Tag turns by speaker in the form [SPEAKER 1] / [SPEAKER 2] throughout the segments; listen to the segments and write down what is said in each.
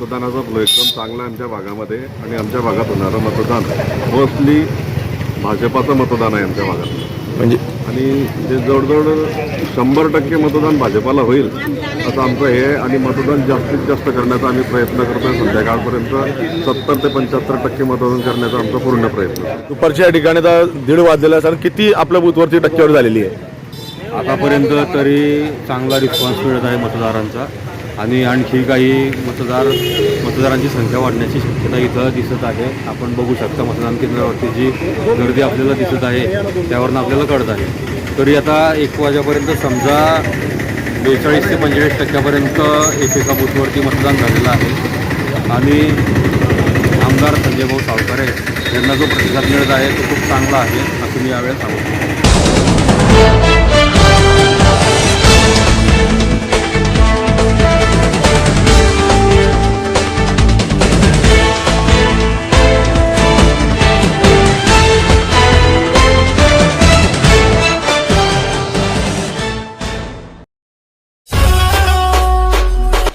[SPEAKER 1] मतदानाचा फ्लो एकदम चांगला आहे आमच्या भागामध्ये आणि आमच्या भागात होणारं मतदान मोस्टली भाजपाचं मतदान आहे आमच्या भागात.
[SPEAKER 2] म्हणजे?
[SPEAKER 1] आणि ते जवळजवळ शंभर टक्के मतदान भाजपाला होईल असं आमचं हे आहे. आणि मतदान जास्तीत जास्त करण्याचा आम्ही प्रयत्न करतोय. संध्याकाळपर्यंत सत्तर ते पंच्याहत्तर टक्के मतदान करण्याचा आमचा पूर्ण प्रयत्न आहे.
[SPEAKER 2] दुपारच्या ठिकाणी आता दीड वाजलेला सर किती आपल्या बूथवरती टक्केवारी झालेली आहे?
[SPEAKER 3] आतापर्यंत तरी चांगला रिस्पॉन्स मिळत आहे मतदारांचा. आणि आणखी काही मतदार मतदारांची संख्या वाढण्याची शक्यता इथं दिसत आहे. आपण बघू शकता मतदान केंद्रावरती जी गर्दी आपल्याला दिसत आहे त्यावरनं आपल्याला कळत आहे. तरी आता एक वाजेपर्यंत समजा बेचाळीस ते पंचेचाळीस टक्क्यापर्यंत एकेका बूथवरती मतदान झालेलं आहे. आणि आमदार संजय भाऊ सावकारे यांना जो प्रतिसाद मिळत आहे तो खूप चांगला आहे असं मी यावेळेस सांगू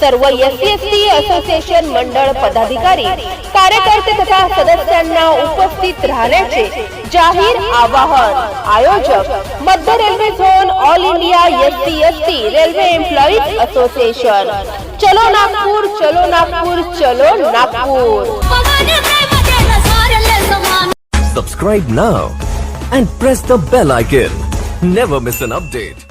[SPEAKER 4] सर्व एस सी टी असोसिएशन मंडळ पदाधिकारी कार्यकर्ते तथा सदस्यांना उपस्थित राहण्याचे जाहीर आवाहन. आयोजक मध्य railway zone all India S C S T railway employees association चलो नागपूर चलो नागपूर चलो Nagpur.
[SPEAKER 5] Subscribe now and press the bell icon. Never miss an update